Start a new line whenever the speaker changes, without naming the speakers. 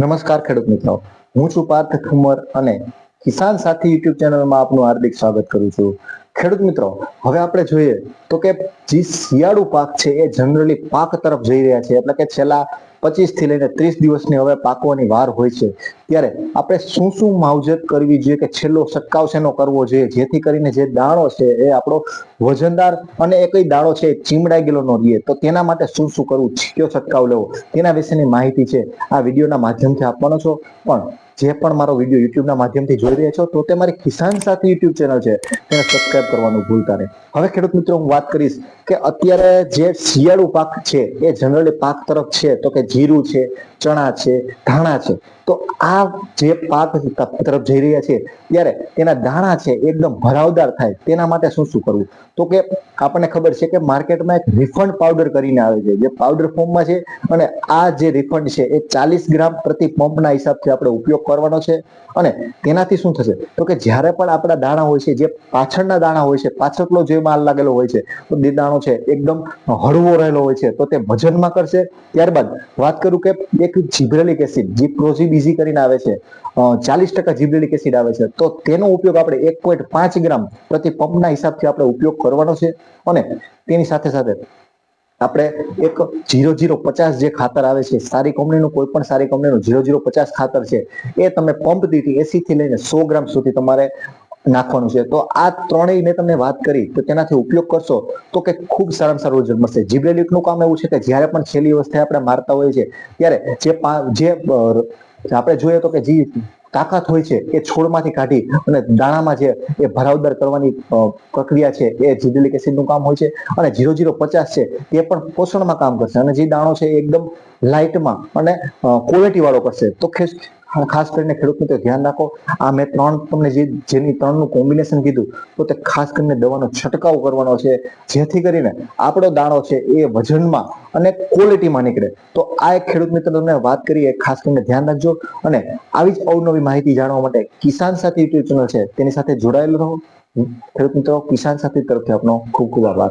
નમસ્કાર ખેડૂત મિત્રો. હું છું પાર્થ ઠુમર અને કિસાન સાથી યુટ્યુબ ચેનલમાં આપનું હાર્દિક સ્વાગત કરું છું. ખેડૂત મિત્રો, હવે આપણે જોઈએ તો કે જે શિયાળુ પાક છે એ જનરલી પાક તરફ જઈ રહ્યા છે. એટલે કે છેલ્લા પચીસથી લઈને ત્રીસ દિવસની હવે પાકવાની વાર હોય છે. ત્યારે આપણે શું શું માવજત કરવી જોઈએ કે છેલ્લો સટકાવ શેનો કરવો જોઈએ? જેથી કરીને જે દાણો છે એ આપણો વજનદાર અને એ કઈ દાણો છે ચીમડાઈ ગયેલો ન રહીએ. તો તેના માટે શું શું કરવું? કયો છટકાવ લેવો? તેના વિશેની માહિતી છે આ વિડીયોના માધ્યમથી આપવાનો છો. પણ જે પણ મારો વીડિયો યુટ્યુબના માધ્યમથી જોઈ રહ્યા છો, તો તે મારી કિસાન સાથે યુટ્યુબ ચેનલ છે. તેને સબસ્ક્રાઇબ કરવાનું ભૂલતા નહીં. હવે ખેડૂત મિત્રો, હું વાત કરીશ કે અત્યારે જે શિયાળુ પાક છે, એ જનરલી પાક તરફ છે, તો કે જીરું છે ચણા છે, ધાણા છે. તો આ જે પાક તરફ જઈ રહ્યા છે, ત્યારે તેના દાણા છે એકદમ ભરાવદાર થાય. તેના માટે શું શું કરવું? તો કે આપણને ખબર છે કે માર્કેટમાં એક રિફંડ પાવડર કરીને આવે છે. જે પાવડર ફોર્મમાં છે અને આ જે રિફંડ છે એ ચાલીસ ગ્રામ પ્રતિ પંપના હિસાબથી આપણે ઉપયોગ કરવાનો છે અને તેનાથી શું થશે? તો કે જ્યારે પણ આપણા દાણા હોય છે, જે પાછળના દાણા હોય છે, પાછળનો જે માલ લાગેલો હોય છે, તો દાણો છે એકદમ હળવો રહેલો હોય છે. તો તે વજનમાં કરશે. ત્યારબાદ વાત કરું કે એક જીબ્રેલિક એસિડ જે પ્રોઝીબીઝી કરીને આવે છે ચાલીસ ટકા જીબ્રેલિક એસિડ આવે છે. તો તેનો ઉપયોગ આપણે એક પોઈન્ટ પાંચ ગ્રામ પ્રતિ પંપના હિસાબથી આપણે ઉપયોગ કરવાનો છે અને તેની સાથે સાથે આપણે એક જીરો જીરો પચાસ જે ખાતર આવે છે, સારી કંપનીનું કોઈ પણ સારી કંપનીનું જીરો જીરો પચાસ ખાતર છે, એ તમે પંપ દીઠ એસી થી લઈને સો ગ્રામ સુધી તમારે નાખવાનું છે. તો આ ત્રણેય મેં તમને વાત કરી, તો તેનાથી ઉપયોગ કરશો તો કે ખૂબ સારામાં સારું રિઝલ્ટ મળશે. જીબ્રેલિકનું કામ એવું છે કે જ્યારે પણ છેલ્લી અવસ્થાએ આપણે મારતા હોઈએ છીએ, ત્યારે જે જે આપણે જોઈએ તો કે જે તાકાત હોય છે એ છોડમાંથી કાઢી અને દાણામાં જે એ ભરાવદાર કરવાની પ્રક્રિયા છે એ જીબ્રેલિક એસિડનું કામ હોય છે અને જીરો જીરો પચાસ છે તે પણ પોષણમાં કામ કરશે અને જે દાણો છે એકદમ લાઇટમાં અને ક્વોલિટી વાળો કરશે. તો ખેસ કરીને ખેડૂત ધ્યાન રાખો, આ મેં ત્રણ તમને જે જેની ત્રણનું કોમ્બિનેશન કીધું તો તે ખાસ કરીને દવાનો છંટકાવ કરવાનો છે, જેથી કરીને આપણો દાણો છે એ વજનમાં અને ક્વોલિટીમાં નીકળે. તો આ એક ખેડૂત મિત્રો તમને વાત કરીએ ખાસ કરીને ધ્યાન રાખજો. અને આવી જ અવનવી માહિતી જાણવા માટે કિસાન સાથી યુટ્યુબ ચેનલ છે, તેની સાથે જોડાયેલ રહો. ખેડૂત મિત્રો, કિસાન સાથી તરફથી આપનો ખૂબ ખૂબ આભાર.